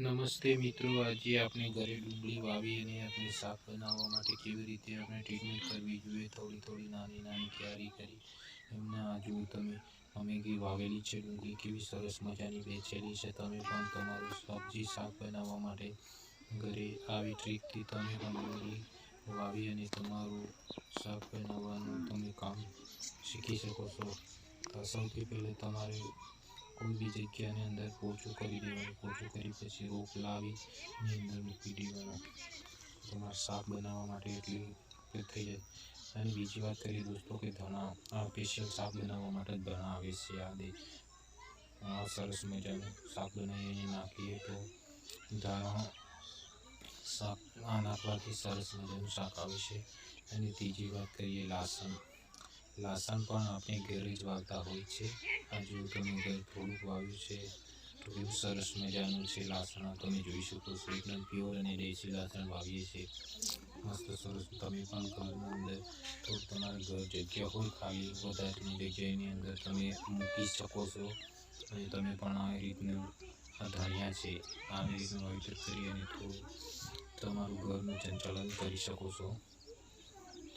નમસ્તે મિત્રો, આજે આપણે ઘરે ડુંગળી વાવી અને આપણે શાક બનાવવા માટે કેવી રીતે આપણે ટ્રીટમેન્ટ કરવી જોઈએ? થોડી થોડી નાની નાની ક્યારી કરી. એમના આજુ તમે, અમે કે વાવેલી છે ડુંગળી, કેવી સરસ મજાની વેચેલી છે. તમે પણ તમારું સબ્જી શાક બનાવવા માટે ઘરે આવી ટ્રીકથી તમે પણ ડુંગળી વાવી અને તમારું શાક બનાવવાનું તમે કામ શીખી શકો છો. સૌથી પહેલાં તમારે કોઈ બી જગ્યાની અંદર પોચું કરી દેવાનું, પોચું કરી પછી રોપ લાવી, એની અંદર મૂકી દેવાનો. તમારે શાક બનાવવા માટે એટલી થઈ જાય. અને બીજી વાત કરીએ દોસ્તો કે ધણા આ સ્પેશિયલ શાક બનાવવા માટે જ ધણા આવે છે આ દે. આ સરસ મજાનું શાક બનાવીને નાખીએ તો ધાણા શાક આ નાખવાથી સરસ મજાનું શાક આવે છે. અને ત્રીજી વાત કરીએ લાસણ. લાસણ પણ આપણે ઘરે જ વાવતા હોય છે. આ જો તમે ઘેર થોડુંક વાવ્યું છે થોડું સરસ મજાનું છે લાસણ તમે જોઈ શકો છો, એકદમ પ્યોર અને દેશી લાસણ વાવીએ છીએ. મસ્ત સરસ. તમે પણ ઘરની અંદર થોડુંક તમારા ઘર જગ્યા હોય ખાલી વધારેની જગ્યાની અંદર તમે મૂકી શકો છો. અને તમે પણ આ રીતનું આ છે. આવી રીતનું વાવેતર કરી અને થોડું તમારું ઘરનું સંચાલન કરી શકો છો.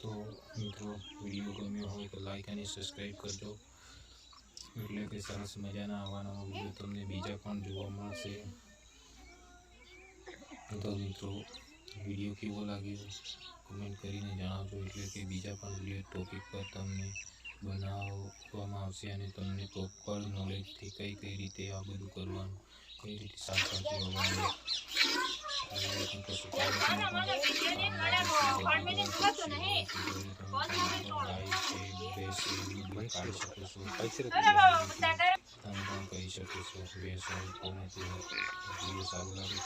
તો મિત્રો વીડિયો ગમ્યો હોય તો લાઈક અને સબસ્ક્રાઈબ કરજો એટલે કે સરસ મજાના આવવાના વીડિયો તમને બીજા પણ જોવા મળશે તો મિત્રો વીડિયો કેવો લાગ્યો કમેન્ટ કરીને જણાવજો એટલે કે બીજા પણ વીડિયો ટોપિક પર તમને બનાવવામાં આવશે અને તમને પ્રોપર નોલેજથી કઈ કઈ રીતે આ બધું કરવાનું કઈ રીતે શાકભાજી વાવવાનું અને પશુપાલનમાં પણ તમે પણ કહી શકો છો ભેંસો કોને તે સારું લાગે